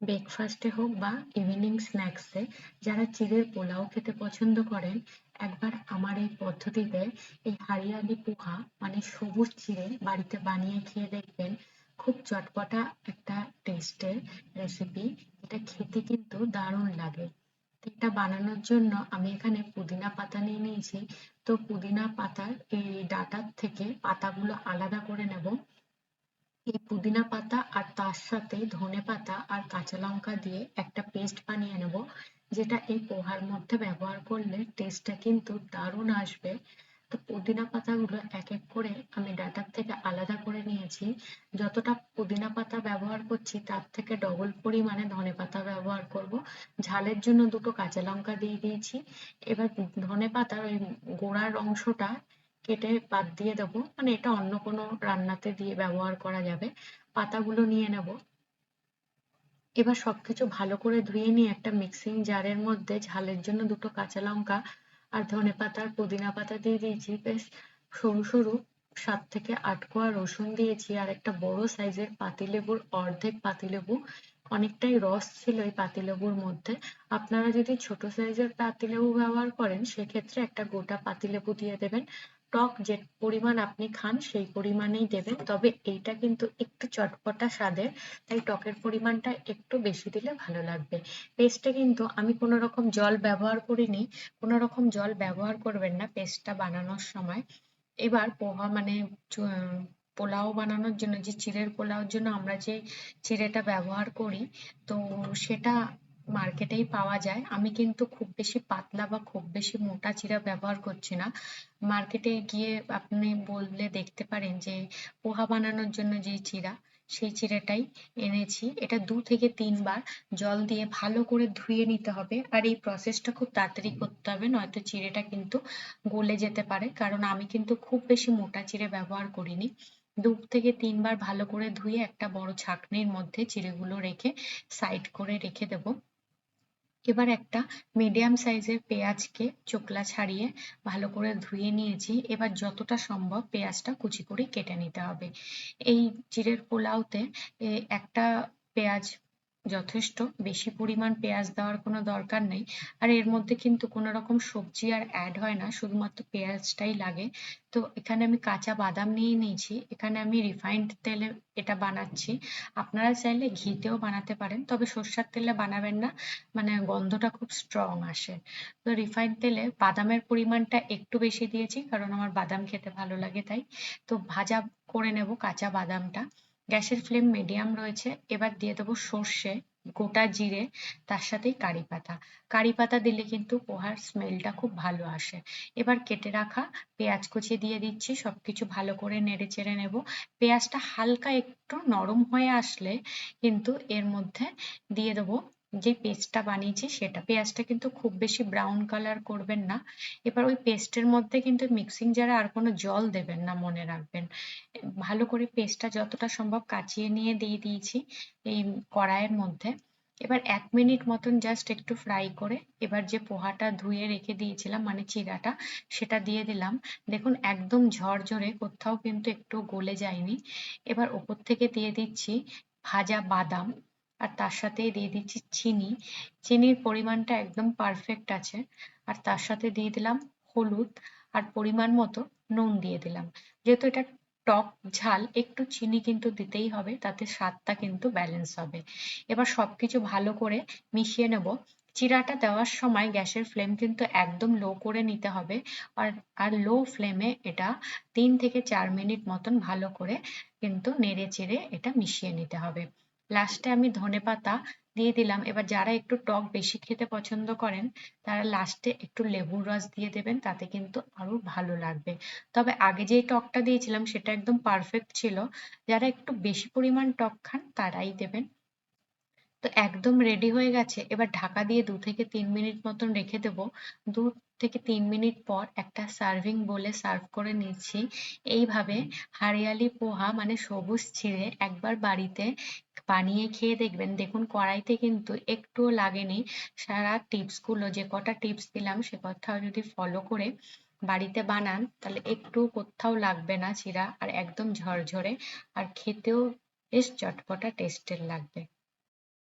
ব্রেকফাস্টে হোক বা ইভিনিং স্ন্যাক্সে যারা চিড়ের পোলাও খেতে পছন্দ করেন, একবার আমার এই পদ্ধতিতে এই হারিয়ালি পোহা মানে সবুজ চিড়ে বাড়িতে বানিয়ে খেয়ে দেখবেন, খুব চটপটা একটা টেস্টের রেসিপি এটা খেতে কিন্তু দারুণ লাগে। এটা বানানোর জন্য আমি এখানে পুদিনা পাতা নিয়ে নিয়েছি। তো পুদিনা পাতার এই ডাটার থেকে পাতাগুলো আলাদা করে নেব। এই পুদিনা পাতা আর তার সাথে ধনে পাতা আর কাঁচা লঙ্কা দিয়ে একটা পেস্ট বানিয়ে নেব, যেটা এই পোহার মধ্যে ব্যবহার করলে টেস্টটা কিন্তু দারুণ আসবে। তো পুদিনা পাতাগুলো এক এক করে আমি ডাটার থেকে আলাদা করে নিয়েছি। যতটা পুদিনা পাতা ব্যবহার করছি, তার থেকে ডবল পরিমাণে ধনে পাতা ব্যবহার করব। ঝালের জন্য দুটো কাঁচা লঙ্কা দিয়ে দিয়েছি। এবার ধনে পাতার ওই গোড়ার অংশটা কেটে বাদ দিয়ে দেবো। মানে এটা অন্য কোনো রান্নাতে দিয়ে ব্যবহার করা যাবে। পাতাগুলো নিয়ে নেব। এবার সবকিছু ভালো করে ধুয়ে নিয়ে একটা মিক্সিং জারের মধ্যে ঝালের জন্য দুটো কাঁচা লঙ্কা আর ধনে পাতা আর পুদিনা পাতা দিয়ে দিয়েছি। বেশ সরু সরু সাত থেকে আট কোয়া রসুন দিয়েছি আর একটা বড় সাইজের পাতিলেবুর অর্ধেক পাতিলেবু। অনেকটাই রস ছিল এই পাতিলেবুর মধ্যে। আপনারা যদি ছোট সাইজের পাতিলেবু ব্যবহার করেন, সেক্ষেত্রে একটা গোটা পাতিলেবু দিয়ে দেবেন। টক যে পরিমাণ আপনি খান, সেই পরিমাণেই দেবেন। তবে এইটা কিন্তু একটু চটপটা স্বাদের, তাই টকের পরিমাণটা একটু বেশি দিলে ভালো লাগবে। পেস্টে কিন্তু আমি কোনো রকম জল ব্যবহার করিনি, কোনো রকম জল ব্যবহার করবেন না পেস্টটা বানানোর সময়। এবার পোহা মানে পোলাও বানানোর জন্য, যে চিড়ের পোলাওর জন্য আমরা যে চিড়েটা ব্যবহার করি, তো সেটা মার্কেটেই পাওয়া যায়। আমি কিন্তু খুব বেশি পাতলা বা খুব বেশি মোটা চিড়া ব্যবহার করছি না। মার্কেটে গিয়ে আপনি বললে দেখতে পারেন যে, পোহা বানানোর জন্য যে চিড়া সেই চিড়েটাই এনেছি। এটা দু থেকে তিনবার জল দিয়ে ভালো করে ধুয়ে নিতে হবে। আর এই প্রসেসটা খুব তাড়াতাড়ি করতে হবে, নয়তো চিড়েটা কিন্তু গলে যেতে পারে। কারণ আমি কিন্তু খুব বেশি মোটা চিড়ে ব্যবহার করিনি। দু থেকে তিনবার ভালো করে ধুয়ে একটা বড় ছাঁকনির মধ্যে চিড়েগুলো রেখে সাইড করে রেখে দেবো। এবার একটা মিডিয়াম সাইজের পেঁয়াজকে চোকলা ছাড়িয়ে ভালো করে ধুয়ে নিয়েছি। এবার যতটা সম্ভব পেঁয়াজটা কুচি করে কেটে নিতে হবে। এই জিরের পোলাওতে একটা পেঁয়াজ যথেষ্ট। বেশি পরিমাণ পেঁয়াজ দেওয়ার কোনো দরকার নেই। আর এর মধ্যে কিন্তু কোনো রকম সবজি আর অ্যাড হয় না, শুধুমাত্র পেঁয়াজটাই লাগে। তো এখানে আমি কাঁচা বাদাম নিয়ে নিয়েছি। এখানে আমি রিফাইন্ড তেলে এটা বানাচ্ছি। আপনারা চাইলে ঘিতেও বানাতে পারেন, তবে সর্ষার তেলে বানাবেন না। মানে গন্ধটা খুব স্ট্রং আসে। তো রিফাইন্ড তেলে বাদামের পরিমাণটা একটু বেশি দিয়েছি, কারণ আমার বাদাম খেতে ভালো লাগে তাই। তো ভাজা করে নেব কাঁচা বাদামটা। গ্যাসের ফ্লেম মিডিয়াম রয়েছে। এবার দিয়ে দেবো সর্ষে, গোটা জিরে, তার সাথেই কারি পাতা। কারি পাতা দিলে কিন্তু পোহার স্মেলটা খুব ভালো আসে। এবার কেটে রাখা পেঁয়াজ কুচি দিয়ে দিচ্ছি, সবকিছু ভালো করে নেড়ে চেড়ে নেব। পেঁয়াজটা হালকা একটু নরম হয়ে আসলে কিন্তু এর মধ্যে দিয়ে দেবো যে পেস্টটা বানিয়েছি সেটা। পেঁয়াজটা কিন্তু খুব বেশি ব্রাউন কালার করবেন না। এবার ওই পেস্টের মধ্যে কিন্তু মিক্সিং জারে আর কোনো জল দেবেন না মনে রাখবেন। ভালো করে পেস্টটা যতটা সম্ভব কাচিয়ে নিয়ে দিয়ে দিয়েছি এই কড়াইয়ের মধ্যে। এবার এক মিনিট মতন জাস্ট একটু ফ্রাই করে এবার যে পোহাটা ধুয়ে রেখে দিয়েছিলাম মানে চিরাটা, সেটা দিয়ে দিলাম। দেখুন একদম ঝরঝরে, কোথাও কিন্তু একটু গলে যায়নি। এবার ওপর থেকে দিয়ে দিচ্ছি ভাজা বাদাম। আর তার সাথে দিয়ে দিচ্ছি চিনি। চিনির পরিমাণটা একদম পারফেক্ট আছে। আর তার সাথে দিয়ে দিলাম হলুদ আর পরিমাণ মতো নুন দিয়ে দিলাম। যেহেতু এটা টক ঝাল, একটু চিনি কিন্তু দিতেই হবে, তাতে স্বাদটা কিন্তু ব্যালেন্স হবে। এবার সবকিছু ভালো করে মিশিয়ে নেব। চিরাটা দেওয়ার সময় গ্যাসের ফ্লেম কিন্তু একদম লো করে নিতে হবে। আর আর লো ফ্লেমে এটা তিন থেকে চার মিনিট মতন ভালো করে কিন্তু নেড়ে চেড়ে এটা মিশিয়ে নিতে হবে। লাস্টে আমি ধনে পাতা দিয়ে দিলাম। এবার যারা একটু টক বেশি খেতে পছন্দ করেন, তারা লাস্টে একটু লেবুর রস দিয়ে দেবেন, তাতে কিন্তু আরও ভালো লাগবে। তবে আগে যেই টকটা দিয়েছিলাম, সেটা একদম পারফেক্ট ছিল। যারা একটু বেশি পরিমাণ টক খান, তারাই দেবেন। তো একদম রেডি হয়ে গেছে। এবার ঢাকা দিয়ে দু থেকে তিন মিনিট মতন রেখে দেবো। দু থেকে তিন মিনিট পর একটা সার্ভিং বলে সার্ভ করে নিচ্ছি। এইভাবে হারিয়ালি পোহা মানে সবুজ ছিঁড়ে একবার বাড়িতে বানিয়ে খেয়ে দেখবেন। দেখুন কড়াইতে কিন্তু একটুও লাগেনি। সারা টিপসগুলো যে কটা টিপস দিলাম সে কথা যদি ফলো করে বাড়িতে বানান তাহলে একটু কোথাও লাগবে না চিরা আর একদম ঝরঝরে। আর খেতেও বেশ চটপটা টেস্টের লাগবে।